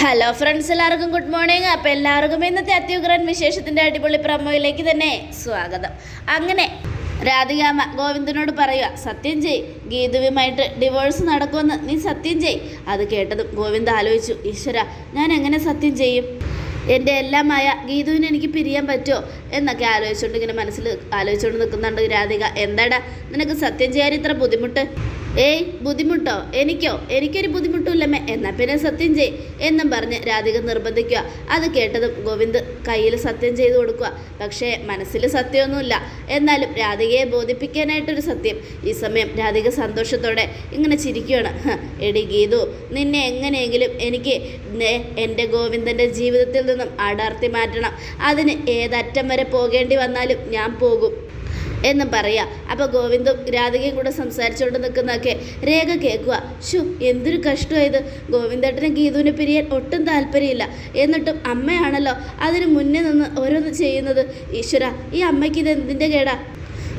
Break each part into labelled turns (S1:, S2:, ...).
S1: Hello friends എല്ലാവർക്കും good morning അപ്പോൾ എല്ലാവർക്കും ഇന്നത്തെ അത്യുഗ്രൻ വിശേഷത്തിന്റെ അടിപൊളി പ്രമോയിലേക്ക് തന്നെ സ്വാഗതം. അങ്ങനെ രാധികാമ ഗോവിന്ദനോട് പറയുക സത്യം ചെയ് ഗീതുവുമായിട്ട് ഡിവോഴ്സ് നടക്കുമെന്ന് നീ സത്യം ചെയ് അത് കേട്ടതും ഗോവിന്ദ് ആലോചിച്ചു ഈശ്വര ഞാൻ എങ്ങനെ സത്യം ചെയ്യും? എന്റെ എല്ലാമായ ഗീതുവിനെ എനിക്ക് പിരിയാൻ പറ്റുമോ? എന്നൊക്കെ ആലോചിച്ചുകൊണ്ട് ഇങ്ങനെ മനസ്സിൽ ആലോചിച്ചുകൊണ്ട് നിൽക്കുന്നുണ്ട് രാധിക. എന്താടാ നിനക്ക് സത്യം ചെയ്യാൻ ഇത്ര ബുദ്ധിമുട്ട്? ഏയ് ബുദ്ധിമുട്ടോ? എനിക്കോ? എനിക്കൊരു ബുദ്ധിമുട്ടുമില്ലമ്മേ. എന്നാൽ പിന്നെ സത്യം ചെയ് എന്നും പറഞ്ഞ് രാധിക നിർബന്ധിക്കുക. അത് കേട്ടതും ഗോവിന്ദ് കയ്യിൽ സത്യം ചെയ്തു കൊടുക്കുക. പക്ഷേ മനസ്സിൽ സത്യമൊന്നുമില്ല. എന്നാലും രാധികയെ ബോധിപ്പിക്കാനായിട്ടൊരു സത്യം. ഈ സമയം രാധിക സന്തോഷത്തോടെ ഇങ്ങനെ ചിരിക്കുകയാണ് "ഹ, എടി ഗീതു നിന്നെ എങ്ങനെയെങ്കിലും എനിക്ക് എന്റെ ഗോവിന്ദന്റെ ജീവിതത്തിൽ നിന്നും അടർത്തി മാറ്റണം. അതിന് ഏതറ്റം വരെ പോകേണ്ടി വന്നാലും ഞാൻ പോകും. എന്നും പറയാ. അപ്പോൾ ഗോവിന്ദും രാധികയും കൂടെ സംസാരിച്ചുകൊണ്ട് നിൽക്കുന്നതൊക്കെ രേഖ കേൾക്കുക ഷു എന്തൊരു കഷ്ടമായത് ഗോവിന്ദേട്ടനും ഗീതുവിനെ പിരിയാൻ ഒട്ടും താല്പര്യമില്ല. എന്നിട്ടും അമ്മയാണല്ലോ അതിന് മുന്നേ നിന്ന് ഓരോന്ന് ചെയ്യുന്നത്. ഈശ്വര ഈ അമ്മയ്ക്ക് ഇത് എന്തിന്റെ കേടാ?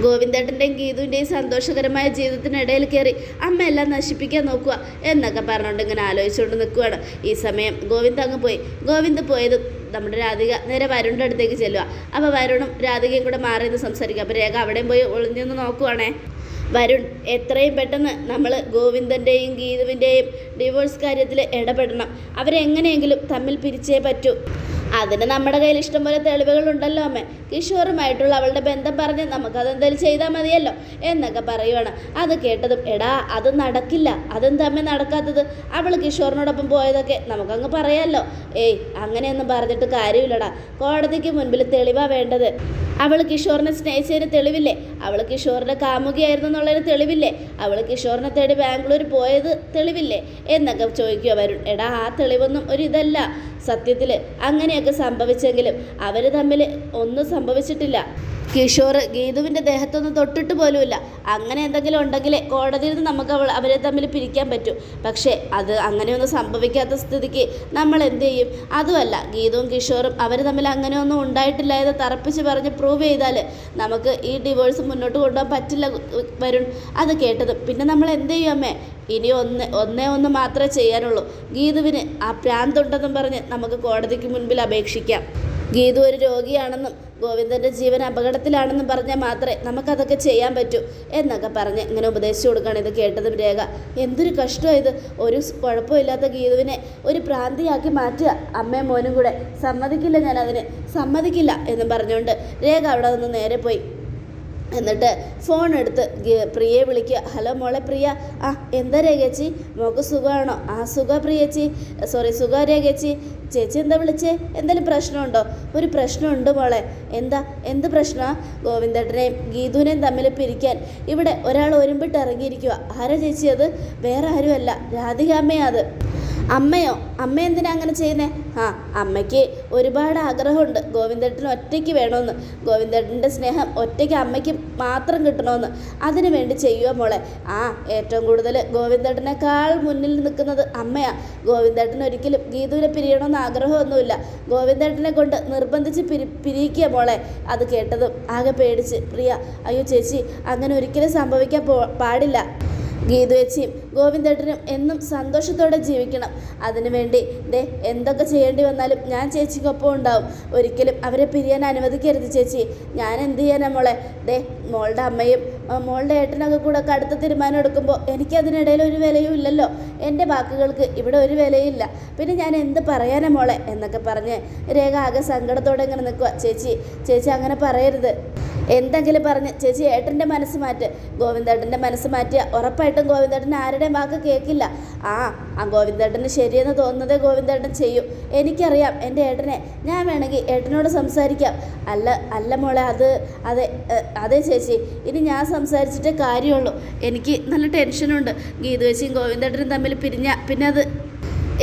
S1: ഗോവിന്ദേട്ടന്റെയും ഗീതുവിന്റെയും സന്തോഷകരമായ ജീവിതത്തിനിടയിൽ കയറി അമ്മ എല്ലാം നശിപ്പിക്കാൻ നോക്കുക എന്നൊക്കെ പറഞ്ഞുകൊണ്ട് ഇങ്ങനെ ആലോചിച്ചുകൊണ്ട് നിൽക്കുകയാണ് ഈ സമയം ഗോവിന്ദ് അങ്ങ് പോയി. ഗോവിന്ദ് പോയതും നമ്മുടെ രാധിക നേരെ വരുണിന്റെ അടുത്തേക്ക് ചെല്ലുക. അപ്പോൾ വരുണും രാധികയും കൂടെ മാറി നിന്ന് സംസാരിക്കുക അപ്പോൾ രേഖ അവിടെയും പോയി ഒളിഞ്ഞൊന്ന് നോക്കുവാണേ. വരുൺ എത്രയും പെട്ടെന്ന് നമ്മൾ ഗോവിന്ദന്റെയും ഗീതുവിന്റെയും ഡിവോഴ്സ് കാര്യത്തിൽ ഇടപെടണം. അവരെങ്ങനെയെങ്കിലും തമ്മിൽ പിരിച്ചേ പറ്റൂ. അതിന് നമ്മുടെ കയ്യിൽ ഇഷ്ടംപോലെ തെളിവുകളുണ്ടല്ലോ അമ്മേ. കിഷോറുമായിട്ടുള്ള അവളുടെ ബന്ധം പറഞ്ഞ് നമുക്കതെന്തായാലും ചെയ്താൽ മതിയല്ലോ എന്നൊക്കെ പറയുവാണ്. അത് കേട്ടതും എടാ അത് നടക്കില്ല. അതെന്താ അമ്മ നടക്കാത്തത്? അവൾ കിഷോറിനോടൊപ്പം പോയതൊക്കെ നമുക്കങ്ങ് പറയാമല്ലോ ഏയ് അങ്ങനെയൊന്നും പറഞ്ഞിട്ട് കാര്യമില്ലടാ. കോടതിക്ക് മുൻപിൽ തെളിവാ വേണ്ടത്. അവൾ കിഷോറിനെ സ്നേഹിച്ചതിന് തെളിവില്ലേ? അവൾ കിഷോറിന്റെ കാമുകിയായിരുന്നു എന്നുള്ളതിന് തെളിവില്ലേ? അവൾ കിഷോറിനെ തേടി ബാംഗ്ലൂർ പോയത് തെളിവില്ലേ? എന്നൊക്കെ ചോദിക്കുക വരുൺ. എടാ ആ തെളിവൊന്നും ഒരു സത്യത്തിൽ അങ്ങനെയൊക്കെ സംഭവിച്ചെങ്കിലും അവർ തമ്മിൽ ഒന്നും സംഭവിച്ചിട്ടില്ല. കിഷോർ ഗീതുവിന്റെ ദേഹത്തൊന്നും തൊട്ടിട്ട് പോലുമില്ല. അങ്ങനെ എന്തെങ്കിലും ഉണ്ടെങ്കിൽ കോടതിയിൽ നിന്ന് നമുക്ക് അവൾ അവരെ തമ്മിൽ പിരിക്കാൻ പറ്റും. പക്ഷേ അത് അങ്ങനെയൊന്നും സംഭവിക്കാത്ത സ്ഥിതിക്ക് നമ്മൾ എന്ത് ചെയ്യും? അതുമല്ല ഗീതവും കിഷോറും അവർ തമ്മിൽ അങ്ങനെയൊന്നും ഉണ്ടായിട്ടില്ല എന്ന് തറപ്പിച്ച് പറഞ്ഞ് പ്രൂവ് ചെയ്താൽ നമുക്ക് ഈ ഡിവോഴ്സ് മുന്നോട്ട് കൊണ്ടുപോകാൻ പറ്റില്ല വരുൺ. അത് കേട്ടത് പിന്നെ നമ്മൾ എന്ത് ചെയ്യും അമ്മേ? ഇനി ഒന്ന് ഒന്നേ ഒന്ന് മാത്രമേ ചെയ്യാനുള്ളൂ. ഗീതുവിന് ആ പ്രാന്തുണ്ടെന്നും പറഞ്ഞ് നമുക്ക് കോടതിക്ക് മുൻപിൽ അപേക്ഷിക്കാം. ഗീതു ഒരു രോഗിയാണെന്നും ഗോവിന്ദന്റെ ജീവൻ അപകടത്തിലാണെന്നും പറഞ്ഞാൽ മാത്രമേ നമുക്കതൊക്കെ ചെയ്യാൻ പറ്റൂ എന്നൊക്കെ പറഞ്ഞ് ഇങ്ങനെ ഉപദേശിച്ചു കൊടുക്കുകയാണ് ഇത് കേട്ടതും രേഖ. എന്തൊരു കഷ്ടമാണ് ഇത്. ഒരു കുഴപ്പമില്ലാത്ത ഗീതുവിനെ ഒരു പ്രാന്തിയാക്കി മാറ്റുക. അമ്മയും മോനും കൂടെ സമ്മതിക്കില്ല ഞാൻ സമ്മതിക്കില്ല എന്നും പറഞ്ഞുകൊണ്ട് രേഖ അവിടെ നിന്ന് നേരെ പോയി. എന്നിട്ട് ഫോൺ എടുത്ത് പ്രിയയെ വിളിക്കുക. ഹലോ മോളെ പ്രിയ. ആ എന്താ രേഖേച്ചി? മോക്ക് സുഖമാണോ ആ സുഖ പ്രിയച്ചി. സോറി സുഖ രേഖേച്ചി. ചേച്ചി എന്താ വിളിച്ചേ? എന്തെങ്കിലും പ്രശ്നമുണ്ടോ? ഒരു പ്രശ്നമുണ്ട് മോളെ. എന്താ? എന്ത് പ്രശ്നമാണ് ഗോവിന്ദേട്ടനെയും ഗീതുവിനെയും തമ്മിൽ പിരിക്കാൻ. ഇവിടെ ഒരാൾ ഒരുമ്പിട്ട് ഇറങ്ങിയിരിക്കുക ആരാ ചേച്ചി അത്? വേറെ ആരുമല്ല. രാധികാമ്മയാ അത്. അമ്മയോ? അമ്മ എന്തിനാ അങ്ങനെ ചെയ്യുന്നേ? ആ അമ്മയ്ക്ക് ഒരുപാട് ആഗ്രഹമുണ്ട്. ഗോവിന്ദേട്ടന് ഒറ്റയ്ക്ക് വേണമെന്ന് ഗോവിന്ദേട്ടന്റെ സ്നേഹം ഒറ്റയ്ക്ക് അമ്മയ്ക്ക് മാത്രം കിട്ടണമെന്ന് അതിനു വേണ്ടി ചെയ്യുക മോളെ. ആ ഏറ്റവും കൂടുതൽ ഗോവിന്ദേട്ടനേക്കാൾ മുന്നിൽ നിൽക്കുന്നത് അമ്മയാ. ഗോവിന്ദേട്ടൻ ഒരിക്കലും ഗീതുവിനെ പിരിയണമെന്ന് ആഗ്രഹമൊന്നുമില്ല. ഗോവിന്ദേട്ടനെ കൊണ്ട് നിർബന്ധിച്ച് പിരി പിരിയിക്കുക മോളെ. അത് കേട്ടതും ആകെ പേടിച്ച്. പ്രിയ അയ്യോ ചേച്ചി അങ്ങനെ ഒരിക്കലും സംഭവിക്കാൻ പാടില്ല. ഗീതുവേച്ചിയും ഗോവിന്ദേട്ടനും എന്നും സന്തോഷത്തോടെ ജീവിക്കണം. അതിനുവേണ്ടി ദേ എന്തൊക്കെ ചെയ്യേണ്ടി വന്നാലും ഞാൻ ചേച്ചിക്കൊപ്പം ഉണ്ടാവും. ഒരിക്കലും അവരെ പിരിയാൻ അനുവദിക്കരുത് ചേച്ചി. ഞാൻ എന്ത് ചെയ്യാനാ മോളെ? ദേ മോളുടെ അമ്മയും മോളുടെ ഏട്ടനൊക്കെ കൂടെ കടുത്ത തീരുമാനം എടുക്കുമ്പോൾ എനിക്കതിനിടയിൽ ഒരു വിലയും ഇല്ലല്ലോ. എന്റെ വാക്കുകൾക്ക് ഇവിടെ ഒരു വിലയില്ല പിന്നെ ഞാൻ എന്ത് പറയാനാ മോളെ? എന്നൊക്കെ പറഞ്ഞ് രേഖ ആകെ സങ്കടത്തോടെ ഇങ്ങനെ നിൽക്കുക ചേച്ചി ചേച്ചി അങ്ങനെ പറയരുത്. എന്തെങ്കിലും പറഞ്ഞ് ചേച്ചി ഏട്ടന്റെ മനസ്സ് മാറ്റ്. ഗോവിന്ദേട്ടന്റെ മനസ്സ് മാറ്റിയ ഉറപ്പായിട്ടും ഗോവിന്ദേട്ടൻ ആരുടെയും വാക്ക് കേൾക്കില്ല. ആ ആ ഗോവിന്ദേട്ടന് ശരിയെന്ന് തോന്നുന്നതേ ഗോവിന്ദേട്ടൻ ചെയ്യും. എനിക്കറിയാം എന്റെ ഏട്ടനെ. ഞാൻ വേണമെങ്കിൽ ഏട്ടനോട് സംസാരിക്കാം. അല്ല അല്ല മോളെ അത് അതെ അതെ ചേച്ചി. ഇനി ഞാൻ സംസാരിച്ചിട്ടേ കാര്യമുള്ളൂ. എനിക്ക് നല്ല ടെൻഷനുണ്ട്. ഗീതുവച്ചിയും ഗോവിന്ദേട്ടനും തമ്മിൽ പിരിഞ്ഞ പിന്നെ അത്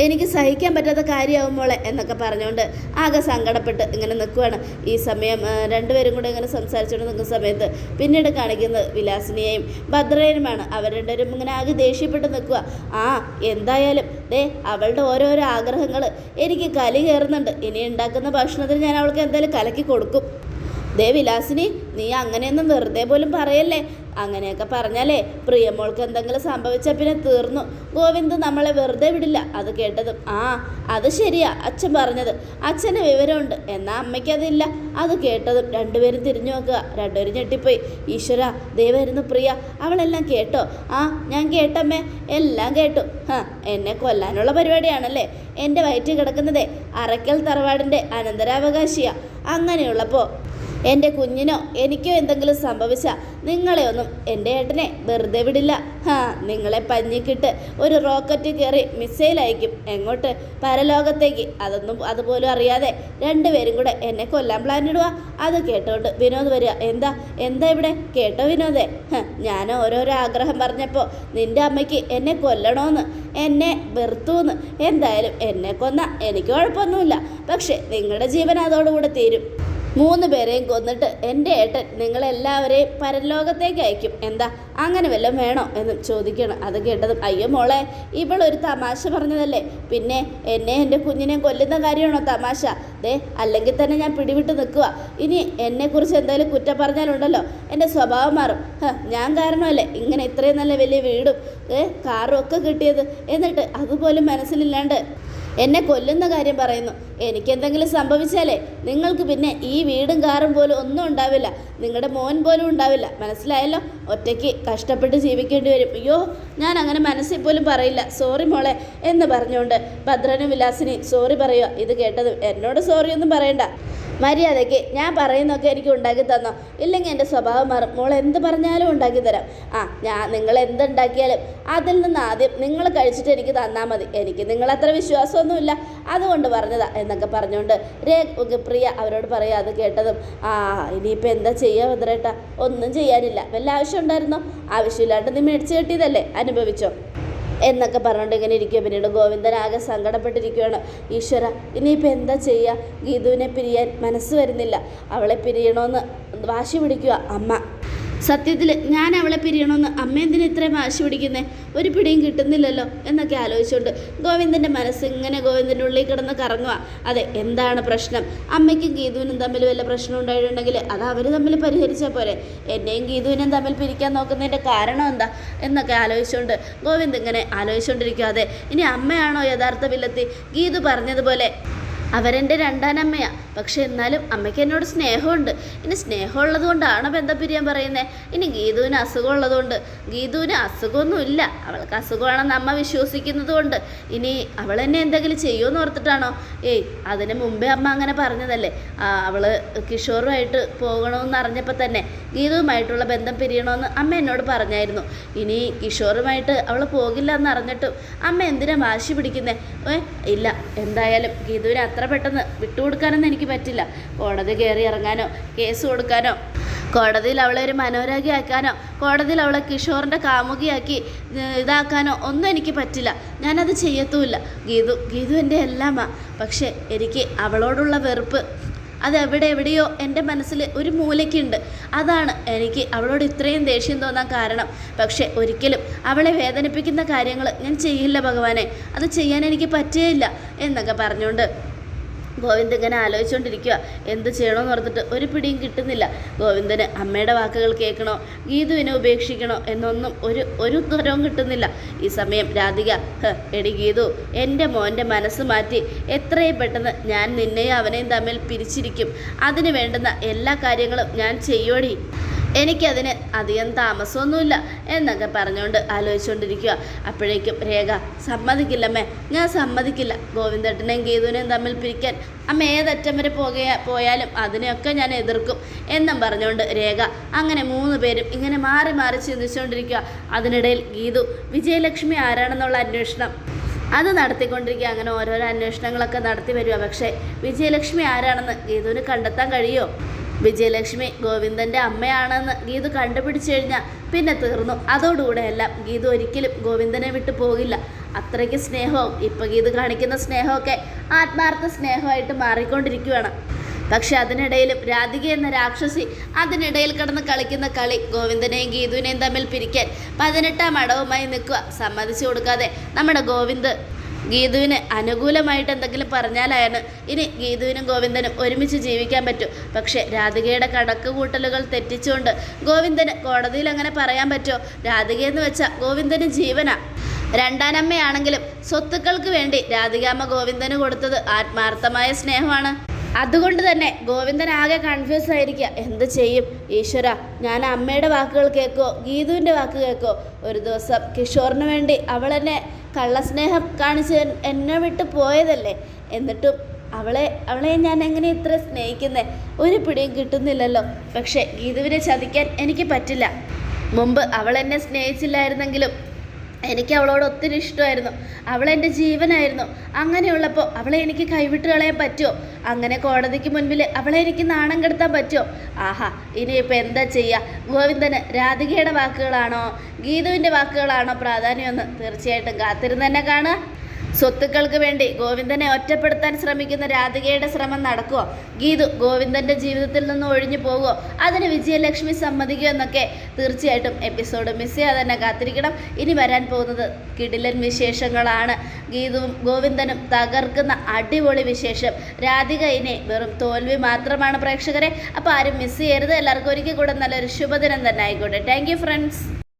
S1: എനിക്ക് സഹിക്കാൻ പറ്റാത്ത കാര്യമാവും മോളെ എന്നൊക്കെ പറഞ്ഞുകൊണ്ട് ആകെ സങ്കടപ്പെട്ട് ഇങ്ങനെ നിൽക്കുവാണ്. ഈ സമയം രണ്ടുപേരും കൂടെ ഇങ്ങനെ സംസാരിച്ചുകൊണ്ട് നിൽക്കുന്ന സമയത്ത് പിന്നീട് കാണിക്കുന്നത് വിലാസിനിയെയും ഭദ്രയനുമാണ് അവർ രണ്ടുപേരും ഇങ്ങനെ ആകെ ദേഷ്യപ്പെട്ട് നിൽക്കുക ആ എന്തായാലും ദേ അവളുടെ ഓരോരോ ആഗ്രഹങ്ങൾ എനിക്ക് കലി കയറുന്നുണ്ട്. ഇനി ഉണ്ടാക്കുന്ന ഭക്ഷണത്തിന് ഞാൻ അവൾക്ക് എന്തായാലും കലക്കി കൊടുക്കും. ദേ വിലാസിനി നീ അങ്ങനെയൊന്നും വെറുതെ പോലും പറയല്ലേ? അങ്ങനെയൊക്കെ പറഞ്ഞാലേ പ്രിയമോൾക്ക് എന്തെങ്കിലും സംഭവിച്ചാൽ പിന്നെ തീർന്നു. ഗോവിന്ദ് നമ്മളെ വെറുതെ വിടില്ല അത് കേട്ടതും. ആ അത് ശരിയാ അച്ഛൻ പറഞ്ഞത്. അച്ഛന് വിവരമുണ്ട് എന്നാൽ അമ്മയ്ക്ക് അതില്ല അത് കേട്ടതും രണ്ടുപേരും തിരിഞ്ഞു നോക്കുക. രണ്ടുപേരും ഞെട്ടിപ്പോയി. ഈശ്വര ദൈവമായിരുന്നു പ്രിയ. അവളെല്ലാം കേട്ടോ? ആ ഞാൻ കേട്ടമ്മേ എല്ലാം കേട്ടു. ഹാ എന്നെ കൊല്ലാനുള്ള പരിപാടിയാണല്ലേ? എന്റെ വയറ്റിൽ കിടക്കുന്നതേ അറയ്ക്കൽ തറവാടിന്റെ അനന്തരാവകാശിയാ. അങ്ങനെയുള്ളപ്പോൾ എന്റെ കുഞ്ഞിനോ എനിക്കോ എന്തെങ്കിലും സംഭവിച്ചാൽ നിങ്ങളെ ഒന്നും എന്റെ ഏട്ടനെ വെറുതെ വിടില്ല. ഹാ നിങ്ങളെ പഞ്ഞിക്കിട്ട് ഒരു റോക്കറ്റ് കയറി മിസൈൽ അയക്കും. എങ്ങോട്ട്? പരലോകത്തേക്ക്. അതൊന്നും അതുപോലും അറിയാതെ രണ്ടുപേരും കൂടെ എന്നെ കൊല്ലാൻ പ്ലാൻ ഇടുക അത് കേട്ടോണ്ട് വിനോദ് വരിക. എന്താ? എന്താ ഇവിടെ? കേട്ടോ വിനോദേ. ഞാൻ ഓരോരോ ആഗ്രഹം പറഞ്ഞപ്പോൾ നിന്റെ അമ്മയ്ക്ക് എന്നെ കൊല്ലണമെന്ന് എന്നെ വെറുത്തൂന്ന്. എന്തായാലും എന്നെ കൊന്ന എനിക്ക് കുഴപ്പമൊന്നുമില്ല. പക്ഷേ നിങ്ങളുടെ ജീവൻ അതോടുകൂടെ തീരും. മൂന്ന് പേരെയും കൊന്നിട്ട് എന്റെ ഏട്ടൻ നിങ്ങളെല്ലാവരെയും പരലോകത്തേക്ക് അയക്കും. എന്താ? അങ്ങനെ വല്ലതും വേണോ എന്ന് ചോദിക്കണം. അത് കേട്ടതും അയ്യോ മോളെ ഇവളൊരു തമാശ പറഞ്ഞതല്ലേ? പിന്നെ എന്നെ എന്റെ കുഞ്ഞിനെ കൊല്ലുന്ന കാര്യമാണോ തമാശ? ദേ അല്ലെങ്കിൽ തന്നെ ഞാൻ പിടിവിട്ട് നിൽക്കുക ഇനി എന്നെക്കുറിച്ച് എന്തായാലും കുറ്റം പറഞ്ഞാലുണ്ടല്ലോ എന്റെ സ്വഭാവം മാറും. ഞാൻ കാരണമല്ലേ? ഇങ്ങനെ ഇത്രയും നല്ല വലിയ വീടും കാറും ഒക്കെ കിട്ടിയത്? എന്നിട്ട് അതുപോലും മനസ്സിലില്ലാണ്ട് എന്നെ കൊല്ലുന്ന കാര്യം പറയുന്നു. എനിക്കെന്തെങ്കിലും സംഭവിച്ചാലേ നിങ്ങൾക്ക് പിന്നെ ഈ വീടും കാറും പോലും ഒന്നും ഉണ്ടാവില്ല. നിങ്ങളുടെ മോൻ പോലും ഉണ്ടാവില്ല. മനസ്സിലായല്ലോ? ഒറ്റയ്ക്ക് കഷ്ടപ്പെട്ട് ജീവിക്കേണ്ടി വരും. അയ്യോ ഞാൻ അങ്ങനെ മനസ്സിൽ പോലും പറയില്ല. സോറി മോളെ എന്ന് പറഞ്ഞുകൊണ്ട് ഭദ്രനും വിലാസിനി സോറി പറയുക. ഇത് കേട്ടത് എന്നോട് സോറി ഒന്നും പറയണ്ട. മര്യാദയ്ക്ക് ഞാൻ പറയുന്നൊക്കെ എനിക്ക് ഉണ്ടാക്കി തന്നോ? ഇല്ലെങ്കിൽ എന്റെ സ്വഭാവം മാറും. മോൾ എന്ത് പറഞ്ഞാലും ഉണ്ടാക്കി തരാം. ആ ഞാൻ നിങ്ങൾ എന്തുണ്ടാക്കിയാലും അതിൽ നിന്ന് ആദ്യം നിങ്ങൾ കഴിച്ചിട്ട് എനിക്ക് തന്നാൽ മതി. എനിക്ക് നിങ്ങളത്ര വിശ്വാസമൊന്നുമില്ല. അതുകൊണ്ട് പറഞ്ഞതാ എന്നൊക്കെ പറഞ്ഞുകൊണ്ട് രേ പ്രിയ അവരോട് പറയുക അത് കേട്ടതും ആ ഇനിയിപ്പോൾ എന്താ ചെയ്യുക ഭദ്രേട്ട? ഒന്നും ചെയ്യാനില്ല. വല്ല ആവശ്യം ഉണ്ടായിരുന്നോ? ആവശ്യമില്ലാണ്ട് നീ മേടിച്ച് കെട്ടിയതല്ലേ? അനുഭവിച്ചോ? എന്നൊക്കെ പറഞ്ഞുകൊണ്ട് ഇങ്ങനെ ഇരിക്കുക പിന്നീട് ഗോവിന്ദൻ ആകെ സങ്കടപ്പെട്ടിരിക്കുകയാണ് ഈശ്വര ഇനിയിപ്പോൾ എന്താ ചെയ്യുക ഗീതുവിനെ പിരിയാൻ മനസ്സ് വരുന്നില്ല. അവളെ പിരിയണമെന്ന് വാശി പിടിക്കുക അമ്മ സത്യത്തിൽ ഞാൻ അവളെ പിരിയണമെന്ന് അമ്മ എന്തിനാ ഇത്രയും വാശി പിടിക്കുന്നത് ഒരു പിടിയും കിട്ടുന്നില്ലല്ലോ എന്നൊക്കെ ആലോചിച്ചുകൊണ്ട് ഗോവിന്ദന്റെ മനസ്സ് ഇങ്ങനെ ഗോവിന്ദന്റെ ഉള്ളിൽ കിടന്ന് കറങ്ങുക അതെ എന്താണ് പ്രശ്നം? അമ്മയ്ക്കും ഗീതുവിനും തമ്മിൽ വല്ല പ്രശ്നം ഉണ്ടായിട്ടുണ്ടെങ്കിൽ അത് അവർ തമ്മിൽ പരിഹരിച്ചാൽ പോരെ. എന്നെയും ഗീതുവിനെയും തമ്മിൽ പിരിക്കാൻ നോക്കുന്നതിന്റെ കാരണം എന്താ എന്നൊക്കെ ആലോചിച്ചുകൊണ്ട് ഗോവിന്ദ് ഇങ്ങനെ ആലോചിച്ചുകൊണ്ടിരിക്കുക ഇനി അമ്മയാണോ യഥാർത്ഥ വില്ലത്തി? ഗീതു പറഞ്ഞതുപോലെ അവരെന്റെ രണ്ടാനമ്മയാ. പക്ഷെ എന്നാലും അമ്മയ്ക്ക് എന്നോട് സ്നേഹമുണ്ട്. ഇനി സ്നേഹമുള്ളത് കൊണ്ടാണ് ബന്ധം പിരിയാൻ പറയുന്നത് ഇനി ഗീതുവിന് അസുഖമുള്ളതുകൊണ്ട് ഗീതുവിന് അസുഖമൊന്നുമില്ല. അവൾക്ക് അസുഖമാണെന്ന് അമ്മ വിശ്വസിക്കുന്നത് കൊണ്ട്. ഇനി അവൾ എന്നെ എന്തെങ്കിലും ചെയ്യുമെന്ന് ഓർത്തിട്ടാണോ? ഏയ് അതിന് മുമ്പേ അമ്മ അങ്ങനെ പറഞ്ഞതല്ലേ? അവൾ കിഷോറുമായിട്ട് പോകണമെന്ന് അറിഞ്ഞപ്പോൾ തന്നെ ഗീതുവുമായിട്ടുള്ള ബന്ധം പിരിയണമെന്ന് അമ്മ എന്നോട് പറഞ്ഞായിരുന്നു. ഇനി കിഷോറുമായിട്ട് അവൾ പോകില്ല എന്ന് അറിഞ്ഞിട്ടും അമ്മ എന്തിനാ വാശി പിടിക്കുന്നേ? ഇല്ല. എന്തായാലും ഗീതുവിനെ അത്ര പെട്ടെന്ന് വിട്ടുകൊടുക്കാനൊന്നും എനിക്ക് പറ്റില്ല. കോടതി കയറി ഇറങ്ങാനോ കേസ് കൊടുക്കാനോ കോടതിയിൽ അവളെ ഒരു മനോരോഗിയാക്കാനോ കോടതിയിൽ അവളെ കിഷോറിന്റെ കാമുകിയാക്കി ഇതാക്കാനോ ഒന്നും എനിക്ക് പറ്റില്ല. ഞാനത് ചെയ്യത്തുമില്ല. ഗീതു ഗീതു എന്റെ എല്ലാമാ. പക്ഷേ എനിക്ക് അവളോടുള്ള വെറുപ്പ് അത് എവിടെ എവിടെയോ എന്റെ മനസ്സിൽ ഒരു മൂലയ്ക്കുണ്ട്. അതാണ് എനിക്ക് അവളോട് ഇത്രയും ദേഷ്യം തോന്നാൻ കാരണം. പക്ഷേ ഒരിക്കലും അവളെ വേദനിപ്പിക്കുന്ന കാര്യങ്ങൾ ഞാൻ ചെയ്യില്ല ഭഗവാനെ. അത് ചെയ്യാൻ എനിക്ക് പറ്റുകയില്ല എന്നൊക്കെ പറഞ്ഞുകൊണ്ട് ഗോവിന്ദ് ഇങ്ങനെ ആലോചിച്ചുകൊണ്ടിരിക്കുക എന്ത് ചെയ്യണമെന്ന് ഓർത്തിട്ട് ഒരു പിടിയും കിട്ടുന്നില്ല. ഗോവിന്ദന് അമ്മയുടെ വാക്കുകൾ കേൾക്കണോ? ഗീതുവിനെ ഉപേക്ഷിക്കണോ? എന്നൊന്നും ഒരു ഒരു ഉത്തരവും കിട്ടുന്നില്ല. ഈ സമയം രാധിക എടി ഗീതു എന്റെ മോന്റെ മനസ്സ് മാറ്റി. എത്രയും പെട്ടെന്ന് ഞാൻ നിന്നെയും അവനെയും തമ്മിൽ പിരിച്ചിരിക്കും. അതിന് വേണ്ടുന്ന എല്ലാ കാര്യങ്ങളും ഞാൻ ചെയ്യോടി എനിക്കതിന് അധികം താമസമൊന്നുമില്ല എന്നൊക്കെ പറഞ്ഞുകൊണ്ട് ആലോചിച്ചുകൊണ്ടിരിക്കുക. അപ്പോഴേക്കും രേഖ സമ്മതിക്കില്ലമ്മേ ഞാൻ സമ്മതിക്കില്ല. ഗോവിന്ദേട്ടനെയും ഗീതുവിനെയും തമ്മിൽ പിരിക്കാൻ അമ്മ ഏതറ്റം വരെ പോകുക പോയാലും അതിനെയൊക്കെ ഞാൻ എതിർക്കും എന്നും പറഞ്ഞുകൊണ്ട് രേഖ അങ്ങനെ മൂന്ന് പേരും ഇങ്ങനെ മാറി മാറി ചിന്തിച്ചുകൊണ്ടിരിക്കുക. അതിനിടയിൽ ഗീതു വിജയലക്ഷ്മി ആരാണെന്നുള്ള അന്വേഷണം. അത് നടത്തിക്കൊണ്ടിരിക്കുക. അങ്ങനെ ഓരോരോ അന്വേഷണങ്ങളൊക്കെ നടത്തി വരിക പക്ഷേ വിജയലക്ഷ്മി ആരാണെന്ന് ഗീതുവിന് കണ്ടെത്താൻ കഴിയുമോ വിജയലക്ഷ്മി ഗോവിന്ദന്റെ അമ്മയാണെന്ന് ഗീതു കണ്ടുപിടിച്ചു കഴിഞ്ഞാൽ പിന്നെ തീർന്നു. അതോടുകൂടെ എല്ലാം ഗീതു ഒരിക്കലും ഗോവിന്ദനെ വിട്ടു പോകില്ല. അത്രയ്ക്ക് സ്നേഹവും ഇപ്പോൾ ഗീതു കാണിക്കുന്ന സ്നേഹമൊക്കെ ആത്മാർത്ഥ സ്നേഹമായിട്ട് മാറിക്കൊണ്ടിരിക്കുകയാണ് പക്ഷെ അതിനിടയിലും രാധിക എന്ന രാക്ഷസി അതിനിടയിൽ കിടന്ന് കളിക്കുന്ന കളി ഗോവിന്ദനെയും ഗീതുവിനെയും തമ്മിൽ പിരിക്കാൻ പതിനെട്ടാം അടവുമായി നിൽക്കുക സമ്മതിച്ചു കൊടുക്കാതെ നമ്മുടെ ഗോവിന്ദ് ഗീതുവിന് അനുകൂലമായിട്ട് എന്തെങ്കിലും പറഞ്ഞാലായാണ് ഇനി ഗീതുവിനും ഗോവിന്ദനും ഒരുമിച്ച് ജീവിക്കാൻ പറ്റും. പക്ഷേ രാധികയുടെ കണക്ക് കൂട്ടലുകൾ തെറ്റിച്ചുകൊണ്ട് ഗോവിന്ദന് കോടതിയിൽ അങ്ങനെ പറയാൻ പറ്റുമോ? രാധികയെന്ന് വെച്ചാൽ ഗോവിന്ദന് ജീവനാ. രണ്ടാനമ്മയാണെങ്കിലും സ്വത്തുക്കൾക്ക് വേണ്ടി രാധികാമ്മ ഗോവിന്ദന് കൊടുത്തത് ആത്മാർത്ഥമായ സ്നേഹമാണ്. അതുകൊണ്ട് തന്നെ ഗോവിന്ദൻ ആകെ കൺഫ്യൂസ് ആയിരിക്കുക എന്ത് ചെയ്യും? ഈശ്വര ഞാൻ അമ്മയുടെ വാക്കുകൾ കേൾക്കോ ഗീതുവിന്റെ വാക്ക് കേൾക്കോ ഒരു ദിവസം കിഷോറിന് വേണ്ടി അവൾ കള്ളസ്നേഹം കാണിച്ച് എന്നെ വിട്ട് പോയതല്ലേ? എന്നിട്ടും അവളെ അവളെ ഞാൻ എങ്ങനെ ഇത്ര സ്നേഹിക്കുന്നേ? ഒരു പിടിയും കിട്ടുന്നില്ലല്ലോ. പക്ഷേ ഗീതുവിനെ ചതിക്കാൻ എനിക്ക് പറ്റില്ല. മുമ്പ് അവൾ എന്നെ സ്നേഹിച്ചില്ലായിരുന്നെങ്കിലും എനിക്ക് അവളോട് ഒത്തിരി ഇഷ്ടമായിരുന്നു. അവളെന്റെ ജീവനായിരുന്നു. അങ്ങനെയുള്ളപ്പോൾ അവളെ എനിക്ക് കൈവിട്ട് കളയാൻ പറ്റുമോ അങ്ങനെ കോടതിക്ക് മുൻപിൽ അവളെ എനിക്ക് നാണം കെടുത്താൻ പറ്റുമോ ആഹാ ഇനിയിപ്പോൾ എന്താ ചെയ്യുക ഗോവിന്ദന് രാധികയുടെ വാക്കുകളാണോ ഗീതുവിന്റെ വാക്കുകളാണോ പ്രാധാന്യമെന്ന് തീർച്ചയായിട്ടും കാത്തിരുന്ന് തന്നെ കാണുക. സ്വത്തുക്കൾക്ക് വേണ്ടി ഗോവിന്ദനെ ഒറ്റപ്പെടുത്താൻ ശ്രമിക്കുന്ന രാധികയുടെ ശ്രമം നടക്കുമോ ഗീതു ഗോവിന്ദന്റെ ജീവിതത്തിൽ നിന്ന് ഒഴിഞ്ഞു പോകുമോ അതിന് വിജയലക്ഷ്മി സമ്മതിക്കുമോ എന്നൊക്കെ തീർച്ചയായിട്ടും എപ്പിസോഡ് മിസ് ചെയ്യാതെ തന്നെ കാത്തിരിക്കണം. ഇനി വരാൻ പോകുന്നത് കിടിലൻ വിശേഷങ്ങളാണ്. ഗീതുവും ഗോവിന്ദനും തകർക്കുന്ന അടിപൊളി വിശേഷം. രാധിക ഇനി വെറും തോൽവി മാത്രമാണ് പ്രേക്ഷകരെ. അപ്പോൾ ആരും മിസ് ചെയ്യരുത്. എല്ലാവർക്കും ഒരിക്കൽ കൂടെ നല്ലൊരു ശുഭദിനം തന്നെ ആയിക്കോട്ടെ. Thank friends